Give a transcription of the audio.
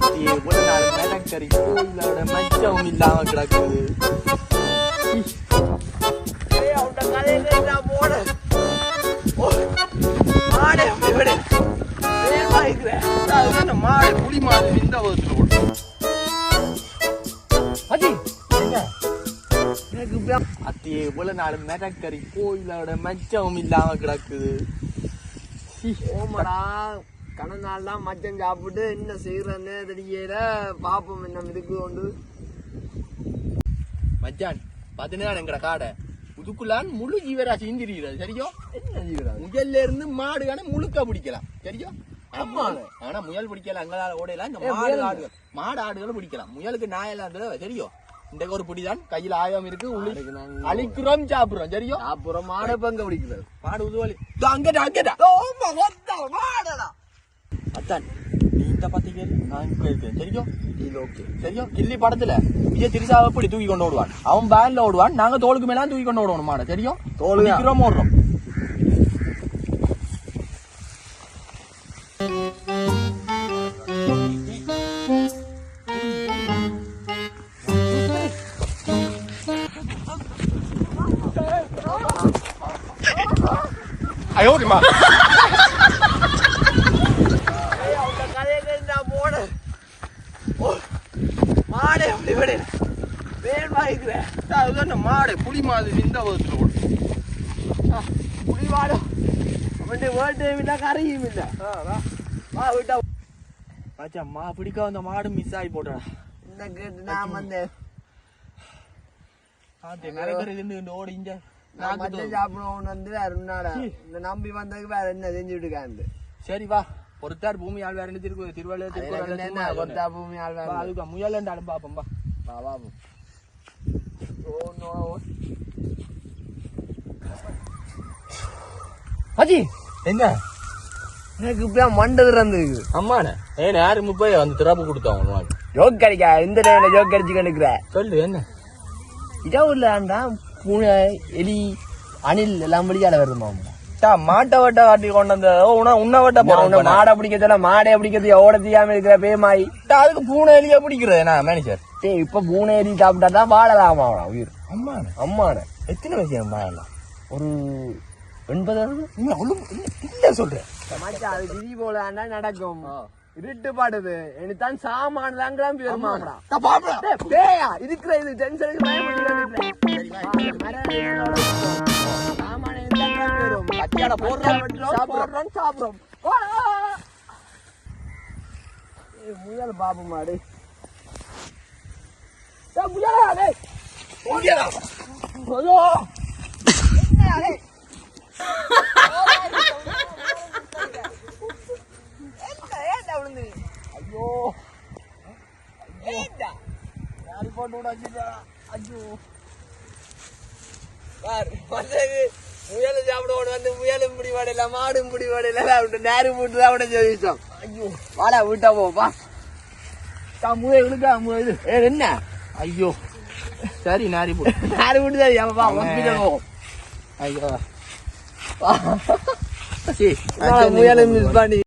அத்தி எவ்வளவு நாள் மிளக்கறி கோயிலோட மச்சம் இல்லாம கிடக்குது மாடே. அதுதானே மாடு, புலி இந்த விதத்துல ஓடுது. அத்தி, என்ன? எனக்கு இப்ப- அத்தி எவ்வளவு நாள் மிளக்கறி கோயிலோட மச்சம் இல்லாம கிடக்குது சீ, ஓமடா கன நாள்லாம் மச்சம் சாப்பிட்டு என்ன செய்யறன்னு தெரியல. பாப்போம் என்ன இருக்கு கொண்டு. மச்சான் பதினேழு எங்கட காடை. புதுக்குள்ளான் முழு ஜீவராசி இந்திரிகிறது சரியோ? என்ன செய்யறா முயல்ல இருந்து மாடுகான முழுக்க பிடிக்கலாம் சரியோ? ஆமா. ஆனா முயல் பிடிக்கல அங்களால ஓடையலாம் இந்த மாடு ஆடுகள் மாடு ஆடுகளை பிடிக்கலாம். முயலுக்கு நாயெல்லாம் தெரியும் இந்த ஒரு பிடிதான். கையில ஆயம் இருக்கு உளி அதுக்கு நாங்க- அழிக்கிறோம் சாப்பிடுறோம் சரியோ? அப்புறம் மாடை பங்க பிடிக்கிறது? மாடு உதுவலி. அங்கடா அங்கடா மாடடா. அத்தான் நீ இந்த பத்திக்கு நான் இருக்கேன். ஓகே. சரியோ கில்லி படத்துல விஜய் திரிசாவை எப்படி தூக்கி கொண்டு ஓடுவான்? அவன் பேன்ல ஓடுவான் நாங்க தோளுக்கு மேல தூக்கி கொண்டு ஓடுவோம் மாட சரியோ தோலுக்கு. நிக்கிறோம் ஓடுறோம் ஐயோ மா கதையை கேட்டா போடு ஓ, மாடே அப்படி விடு வேகமா இருக்கிறேன் அதுதான் மாடு மாதிரி இந்த விதத்துல ஓடும் புலி மாடு அவன்ட்டு வேட்டையும் இல்லை கரையும் இல்லை வா விட்டா மா பிடிக்க அந்த மாடு மிஸ் ஆகி போட்டா இந்த கேட்டு நான் வந்தேன் ஆத்தே மிளகறது ஓடி இங்க நான் மச்சம் சாப்பிடுவோம்னு வந்து வேற நம்பி வந்ததுக்கு வேற என்ன செஞ்சுட்டு இருக்காண்டு சரி வா பொறுத்தார் பூமி ஆள் வேற என்ன? திருக்கு திருவள்ளுவர் என்ன? கொத்தா பூமி ஆள் வேற அதுக்கு முயல் இருந்தாலும் பாப்போம் பா வா. ஓ நோ அஜி என்ன? எனக்கு இப்ப மண்டை திறந்துருக்கு அம்மாண்ணே ஏன் யாரு முப்பது வந்து திறப்பு கொடுத்தவங்க ஜோக் அடிக்கா இந்த டைம்ல ஜோக் அடிச்சு கண்டுக்கிற. சொல்லு என்ன? இதோ ஊர்ல பூனை எலி அணில் எல்லாம் வருமா டா மாட்டை வட்ட காட்டி கொண்டு வந்த உன உன்னை வட்ட போறோம் மாடை பிடிக்கிறதுல மாடை பிடிக்கிறது ஓட தெரியாம இருக்கிற பேமாய். அதுக்கு பூனை எலியா பிடிக்கிறது. என்ன மேனேஜர் டேய் இப்ப பூனை எலி சாப்பிட்டா தான் வாழலாமா அவன் உயிர். அம்மாண்ணே அம்மாண்ணே எத்தனை வயசு மாறலாம் ஒரு எண்பது இல்ல சொல்றேன். அது விதி போல நடக்கும். இருட்டு பாடுது எனத்தான் சாமான பெருமாடா டேய், பேயா இருக்கிற இது டென்ஷனுக்கு போடுறோம், போடுறோம், சாப்பிடுறோம் முயல் பாபு மாடு டேய், முயலா, டேய். ஐயோ. என்னடா, டேய்? என்ன, ஏன்டா விழுந்தீங்க? ஐயோ ஏன்டா? யாரு போட்டு விடாச்சுடா? ஐயோ பாரு, வந்தது முயலை சாப்பிட ஓட வந்து முயலும் பிடி வாடல மாடும் பிடி வாடல விட்டு நேரு போட்டு தான் விட சொல்லிட்டோம் ஐயோ வாடா விட்டா போப்பா முயல் இழுக்கா முயல் ஏ என்ன ஐயோ சரி நாரி போடு நேரு விட்டு தான் ஏப்பா ஹாஸ்பிட்டல் போ ஐயோ முயலை மிஸ் பண்ணி